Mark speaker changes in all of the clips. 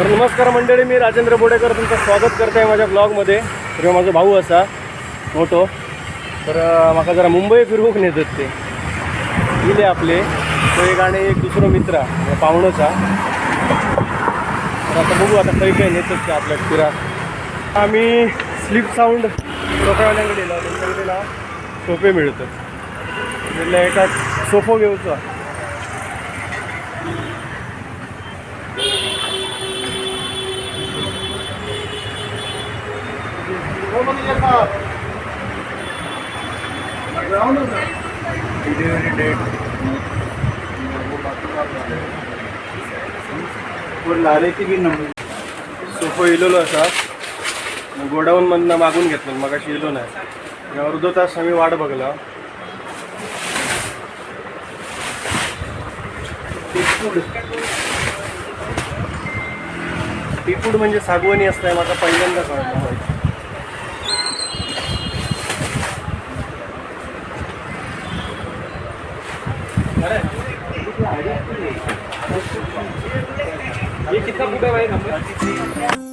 Speaker 1: तर नमस्कार मंडळी मी राजेंद्र बोडेकर तुमचं स्वागत करत आहे माझ्या ब्लॉगमध्ये. किंवा माझा भाऊ असा मोठो. तर माका म्हाका जरा मुंबई फिरवूक नेतात ते. गेले आपले तो एक आणि एक दुसरो मित्र म्हणजे पाहुणचा तर आता बघू आता काही काही नेतात ते आपल्या फिरा आम्ही स्लीप साऊंड लोकांवाल्यांकडे गेलो त्यांच्याकडे सोपे सोफे मिळतात म्हटलं एका सोफो घेऊचा डिलिव्हरी डेट
Speaker 2: लारेची बी नंबर.
Speaker 1: सोफो इलेलो असा. गोडाऊन मधनं मागून घेतलं मग अशी इलो नाही. अर्धो तास आम्ही वाट बघला. टिपूड म्हणजे सागवणी असतंय माझा पहिल्यांदा कळलं Bye-bye.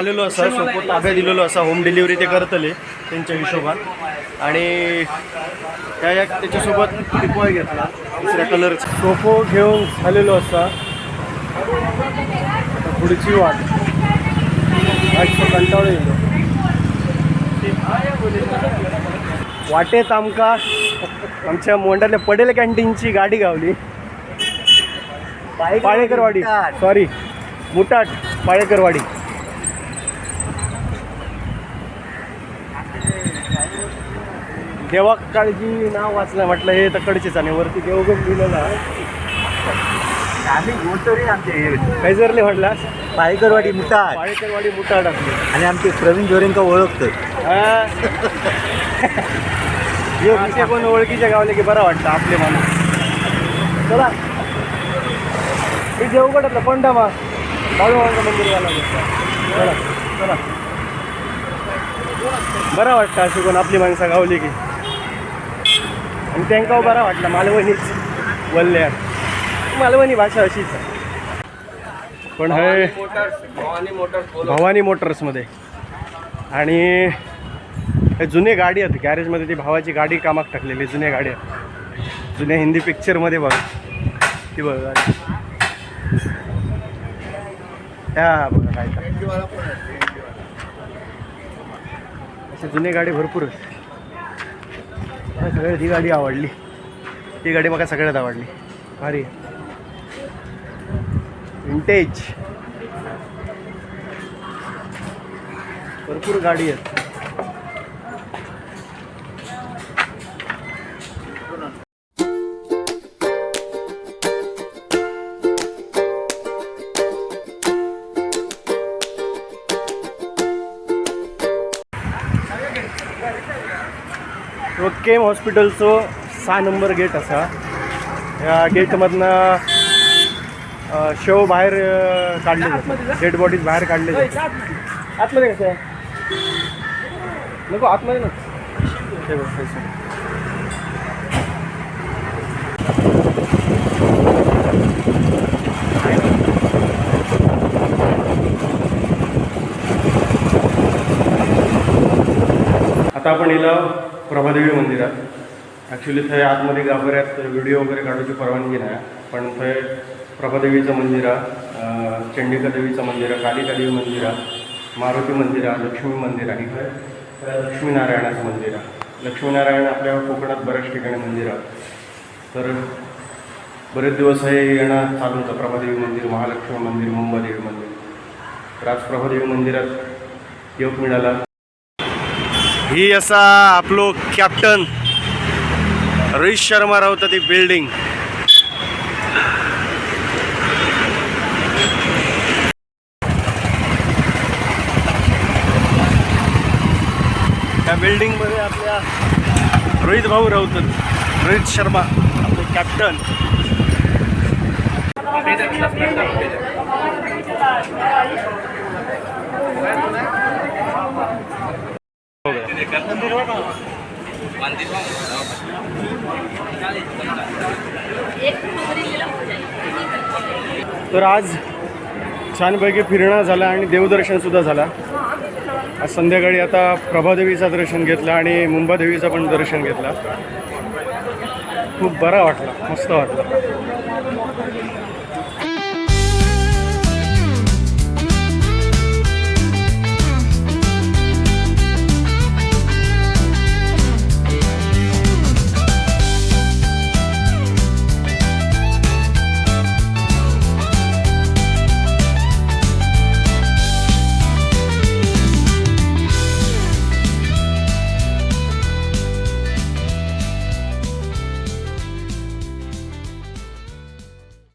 Speaker 1: झालेलो असा सोपो ताब्यात दिलेलो असा होम डिलिव्हरी ते करतले त्यांच्या हिशोबात. आणि त्या एक त्याच्यासोबत टिपॉय घेतला दुसऱ्या कलरचा सोफो घेऊन झालेलो असा. आता पुढची वाट. कंटाळो येलो वाटेत आमका आमच्या मोंडाल्या पडेल कॅन्टीनची गाडी गावली. पाळेकरवाडी. सॉरी मुटाट पाळेकरवाडी. देवा काळजी नाव वाचलं म्हटलं हे तकडचेच आणि वरती देवगम आहे.
Speaker 2: आम्ही मोटरी आमचे
Speaker 1: काय जरले म्हटला.
Speaker 2: पायकरवाडी मुठाट
Speaker 1: पाळेकरवाडी मुटाट आपली
Speaker 2: आणि आमचे प्रवीण जोरेंका ओळखतात
Speaker 1: हा. हे असे पण ओळखीच्या गावले की बरं वाटतं आपले माणूस. चला. मी देवगडातला पंडामा बाळूमांचं मंदिर वाला चला चला. बरं वाटतं अशी कोण आपली माणसं गावली की. आणि त्यांका बरा वाटला. मालवणीच बोलल्या मालवणी भाषा अशीच. आहे. पण हे भवानी मोटर्समध्ये आणि हे जुने गाडी आहेत. गॅरेजमध्ये ती भावाची गाडी कामाक टाकलेली जुन्या गाडी आहेत. जुन्या हिंदी पिक्चरमध्ये बघ. ती बघ बघा काय. अशा जुने गाडी भरपूर आहेत. मला सगळ्यात ही गाडी आवडली. ती गाडी मला सगळ्यात आवडली. भारी. विंटेज भरपूर गाडी आहेत. केम हॉस्पिटलचो सहा नंबर गेट असा. या गेटमधनं शव बाहेर काढले जातात. डेड बॉडीज बाहेर काढले जातात. आतमध्ये. कसं आहे? नको आतमध्ये ना. आता आपण येलो प्रभादेवी मंदिरात ॲक्च्युली थंय आतमध्ये गाभाऱ्यात व्हिडिओ वगैरे काढूची परवानगी नाही. पण थंय प्रभादेवीचं मंदिर आहे चंडिका देवीचं मंदिर आहे कालिका देवी मंदिर आहे मारुती मंदिर आहे लक्ष्मी मंदिर आहे. आणि थंय लक्ष्मीनारायणाचं मंदिर आहे. लक्ष्मीनारायण आपल्या कोकणात बऱ्याच ठिकाणी मंदिर आहे. तर बरेच दिवस हे येणं चालू होतं. प्रभादेवी मंदिर महालक्ष्मी मंदिर मुंबादेवी मंदिर. तर आज प्रभादेवी मंदिरात योग मिळाला. ही असा आपलो कॅप्टन रोहित शर्मा रावता ती बिल्डिंग त्या बिल्डिंगमध्ये आपल्या रोहित भाऊ राहतात रोहित शर्मा आपले कॅप्टन तर आज छानपैकी फिरणं झालं आणि देवदर्शनसुद्धा झालं. आज संध्याकाळी आता प्रभादेवीचं दर्शन घेतलं आणि मुंबादेवीचं पण दर्शन घेतलं. खूप बरा वाटला मस्त वाटलं.